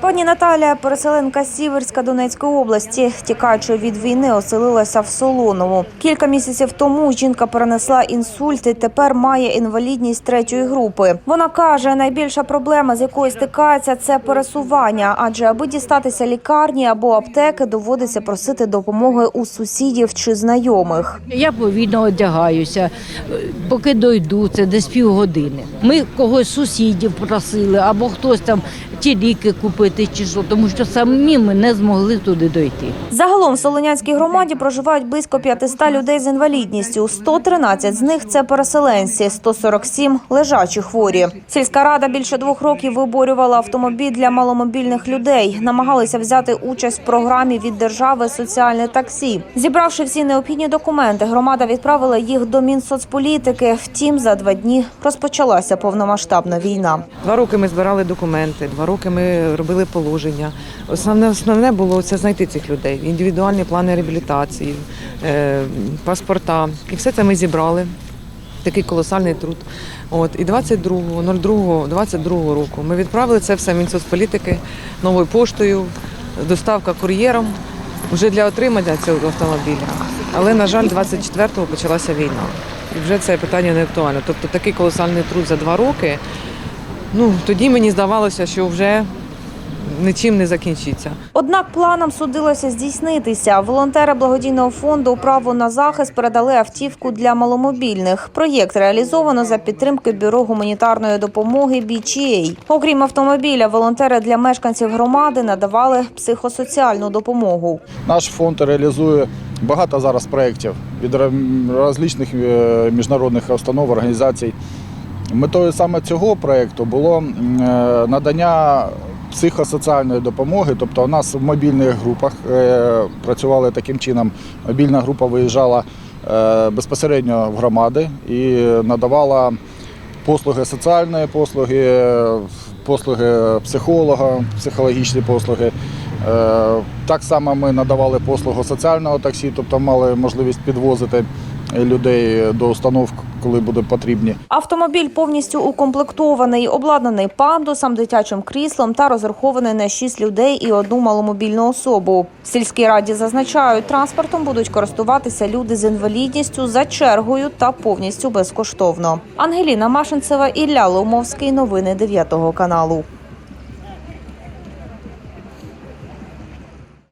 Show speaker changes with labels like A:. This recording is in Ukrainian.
A: Пані Наталія, переселенка Сіверська Донецької області, тікаючи від війни, оселилася в Солоному. Кілька місяців тому жінка перенесла інсульт і тепер має інвалідність третьої групи. Вона каже, найбільша проблема, з якою стикається, це пересування, адже аби дістатися лікарні або аптеки, доводиться просити допомоги у сусідів чи знайомих.
B: Я повільно одягаюся, поки дойду, це десь півгодини. Ми когось сусідів просили, або хтось там ті ліки купити, чи що, тому що самі ми не змогли туди дойти.
A: Загалом в Солонянській громаді проживають близько 500 людей з інвалідністю. 113 з них це переселенці, 147 – лежачі хворі. Сільська рада більше двох років виборювала автомобіль для маломобільних людей. Намагалися взяти участь в програмі від держави соціальне таксі. Зібравши всі необхідні документи, громада відправила їх до Мінсоцполітики. Втім, за два дні розпочалася повномасштабна війна.
C: Два роки ми збирали документи, два роки ми робили положення. Основне, основне було це знайти цих людей, індивідуальні плани реабілітації, е, паспорта. І все це ми зібрали. Такий колосальний труд. От і 22.02.22 року ми відправили це все Мінсоцполітики новою поштою, доставка кур'єром вже для отримання цього автомобіля. Але, на жаль, 24-го почалася війна. І вже це питання не актуально. Тобто такий колосальний труд за два роки. Ну, тоді мені здавалося, що вже нічим не закінчиться.
A: Однак планам судилося здійснитися. Волонтери благодійного фонду право на захист передали автівку для маломобільних. Проєкт реалізовано за підтримки бюро гуманітарної допомоги BGA. Окрім автомобіля, волонтери для мешканців громади надавали психосоціальну допомогу.
D: Наш фонд реалізує багато зараз проєктів від різних е, міжнародних установ, організацій. Метою саме цього проєкту було е, надання психосоціальної допомоги. Тобто у нас в мобільних групах е, працювали таким чином. Мобільна група виїжджала е, безпосередньо в громади і надавала послуги соціальної послуги, послуги психолога, психологічні послуги. Так само ми надавали послугу соціального таксі, тобто мали можливість підвозити людей до установ, коли буде потрібні.
A: Автомобіль повністю укомплектований, обладнаний пандусом, дитячим кріслом та розрахований на 6 людей і одну маломобільну особу. В сільській раді зазначають, транспортом будуть користуватися люди з інвалідністю за чергою та повністю безкоштовно. Ангеліна Машинцева, Ілля Ломовський. Новини 9 каналу.